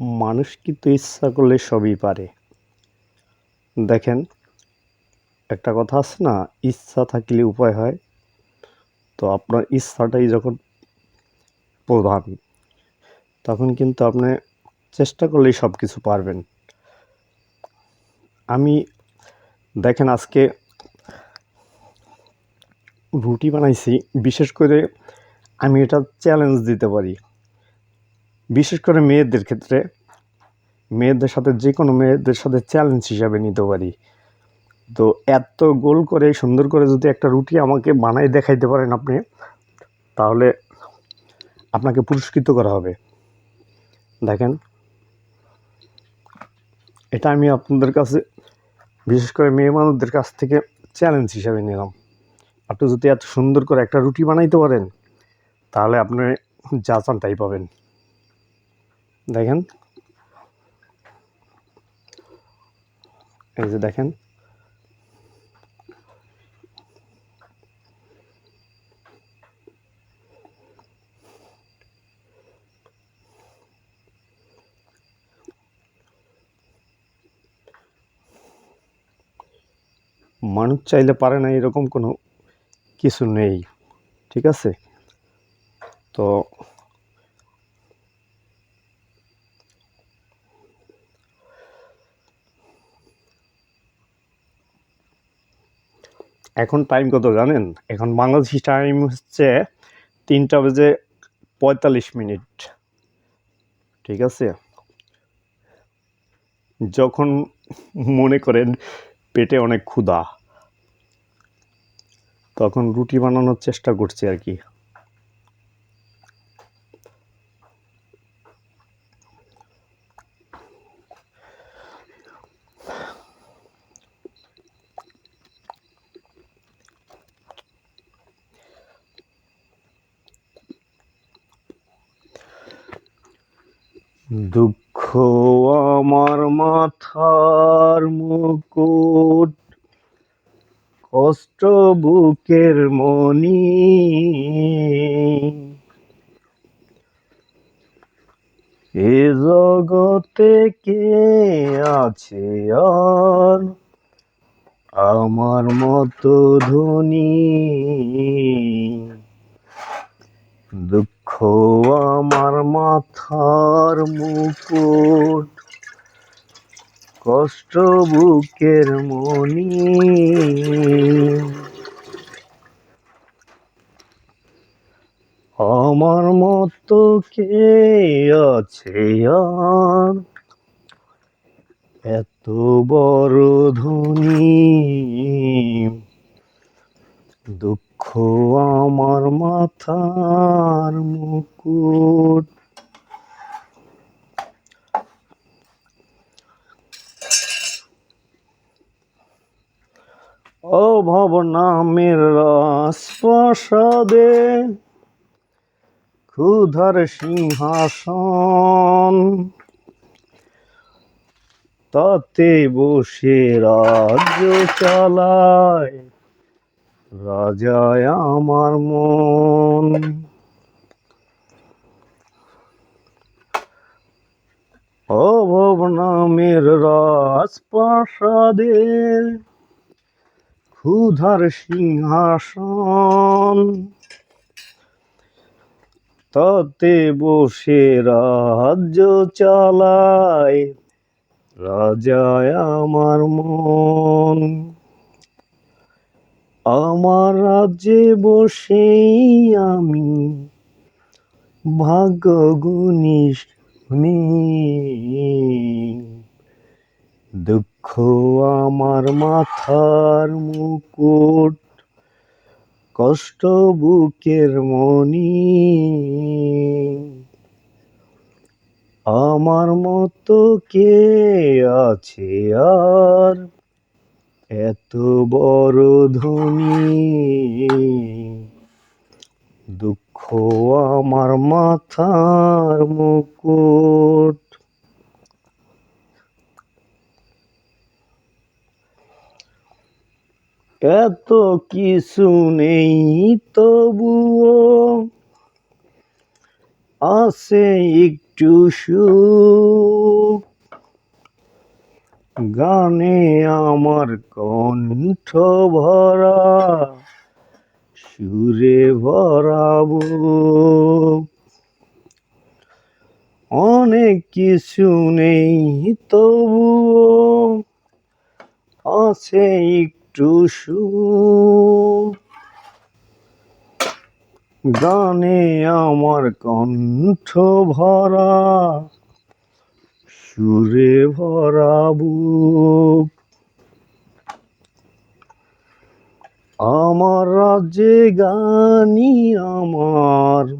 মানুষ কিন্তু ইচ্ছা করলে সবই পারে। দেখেন, একটা কথা আছে না, ইচ্ছা থাকলে উপায় হয়। তো আপনার ইচ্ছাটাই যখন প্রধান, তখন কিন্তু আপনি চেষ্টা করলেই সব কিছু পারবেন। আমি, দেখেন আজকে রুটি বানাইছি, বিশেষ করে আমি এটা চ্যালেঞ্জ দিতে পারি। বিশেষ করে মেয়েদের ক্ষেত্রে মেয়েদের সাথে যে কোনো মেয়েদের সাথে চ্যালেঞ্জ হিসাবে নিতে পারি। তো এত গোল করে, সুন্দর করে যদি একটা রুটি আমাকে বানাই দেখাইতে পারেন আপনি, তাহলে আপনাকে পুরস্কৃত করা হবে। দেখেন, এটা আমি আপনাদের কাছে, বিশেষ করে মেয়ে মানুষদের কাছ থেকে চ্যালেঞ্জ হিসাবে নিলাম। আপনি যদি এত সুন্দর করে একটা রুটি বানাইতে পারেন, তাহলে আপনি যা চান তাই পাবেন। দেখেন। এই যে দেখেন। মানুষ চাইলে পারে না, এরকম কোনো কিছু নেই, ঠিক আছে? তো এখন টাইম কত জানেন? এখন বাংলাদেশি টাইম হচ্ছে তিনটা বেজে পঁয়তাল্লিশ মিনিট। ঠিক আছে? যখন মনে করেন পেটে অনেক ক্ষুধা, তখন রুটি বানানোর চেষ্টা করছি আর কি। দুঃখ আমার মাথার মুকুট, কষ্ট বুকের মনি এ জগতে কে আছে আর? আমার মতো ধনী। দুঃখ আমার মাথার মুকুট। কষ্ট বুকের মনি। আমার মতো কে আছে আর? এত বড় ধনী। দুঃখ আমার মাথার মুকুট। ও ভবনামের রাজপ্রাসাদে ক্ষুধার সিংহাসন। তাতে বসে রাজ্য চালায়। রাজায় আমার মন। অভব নামের রাজপ্রাসাদে ক্ষুধার সিংহাসন। তাতে বসে রাজ্য চালায়, রাজায় আমার মন। আমার রাজ্যে বসেই আমি ভাগ্য গুনিস দুঃখ আমার মাথার মুকুট, কষ্ট বুকের মনি। আমার মতো কে আছে আর এত বড় ধনী দুঃখ আমার মাথার মুকুট। এত কিছু নেই তবুও আছে একটু সুখ। গানে আমার কণ্ঠ ভরা, সুরে ভরাবো। অনেক কিছু নেই তবুও আছে একটু সুখ গানে আমার কণ্ঠ ভরা সুরে ভরা বুক আমার রাজ্যে গানি আমার,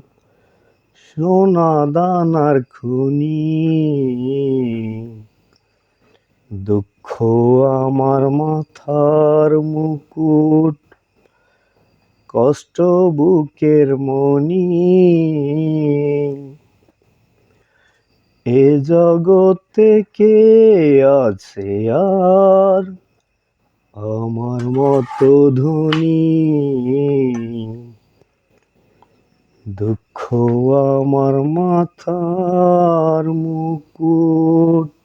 সোনা দানার খুনি। দুঃখ আমার মাথার মুকুট, কষ্ট বুকের মনি। এ জগতে কে আছে আর? আমার মতো ধনী। দুঃখ আমার মাথার মুকুট।